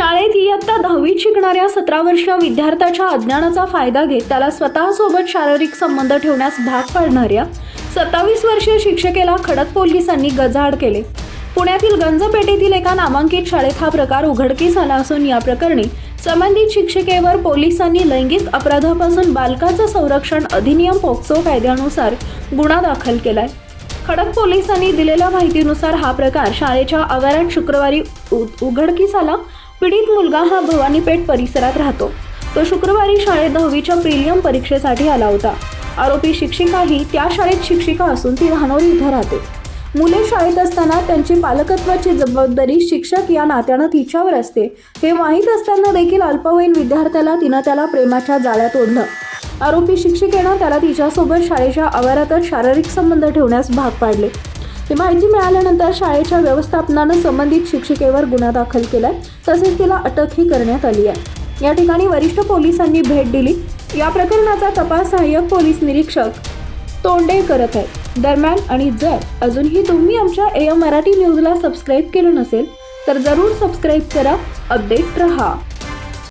शाळेत इयत्ता दहावीत शिकणाऱ्या सतरा वर्षीय विद्यार्थ्याच्या अज्ञानाचा फायदा घेत त्याला स्वतःसोबत शारीरिक संबंध ठेवण्यास भाग पाडणाऱ्या सत्तावीस वर्षीय शिक्षकेला खडक पोलिसांनी गजाआड केले. पुण्यातील गंजपेठेतील एका नामांकित शाळेत हा प्रकार उघडकीस आला असून या प्रकरणी संबंधित शिक्षिकेवर पोलिसांनी लैंगिक अपराधापासून बालकाचं संरक्षण अधिनियम पोक्सो कायद्यानुसार गुन्हा दाखल केलाय. खडक पोलिसांनी दिलेल्या माहितीनुसार हा प्रकार शाळेच्या आवारात शुक्रवारी उ- उघडकीस आला. पीडित मुलगा हा भवानीपेठ परिसरात राहतो. तो शुक्रवारी शाळेत दहावीच्या प्रिलियम परीक्षेसाठी आला होता. आरोपी शिक्षिका ही त्या शाळेत शिक्षिका असून ती राहणोरी इथं राहते. मुले शाळेत असताना त्यांची पालकत्वाची जबाबदारी शिक्षक या नात्यानं तिच्यावर असते. हे माहीत असताना देखील अल्पवयीन विद्यार्थ्याला तिनं त्याला प्रेमाच्या जाळ्यात ओढलं. आरोपी शिक्षिकेनं त्याला तिच्यासोबत शाळेच्या आवारातच शारीरिक संबंध ठेवण्यास भाग पाडले. ही माहिती मिळाल्यानंतर शाळेच्या व्यवस्थापनानं संबंधित शिक्षिकेवर गुन्हा दाखल केलाय. तसेच तिला अटकही करण्यात आली आहे. या ठिकाणी वरिष्ठ पोलिसांनी भेट दिली. या प्रकरणाचा तपास सहाय्यक पोलीस निरीक्षक तोंडे करत आहेत. दरम्यान आणि जर अजूनही तुम्ही आमच्या ए मराठी न्यूजला सबस्क्राईब केलं नसेल तर जरूर सबस्क्राईब करा अपडेट रहा.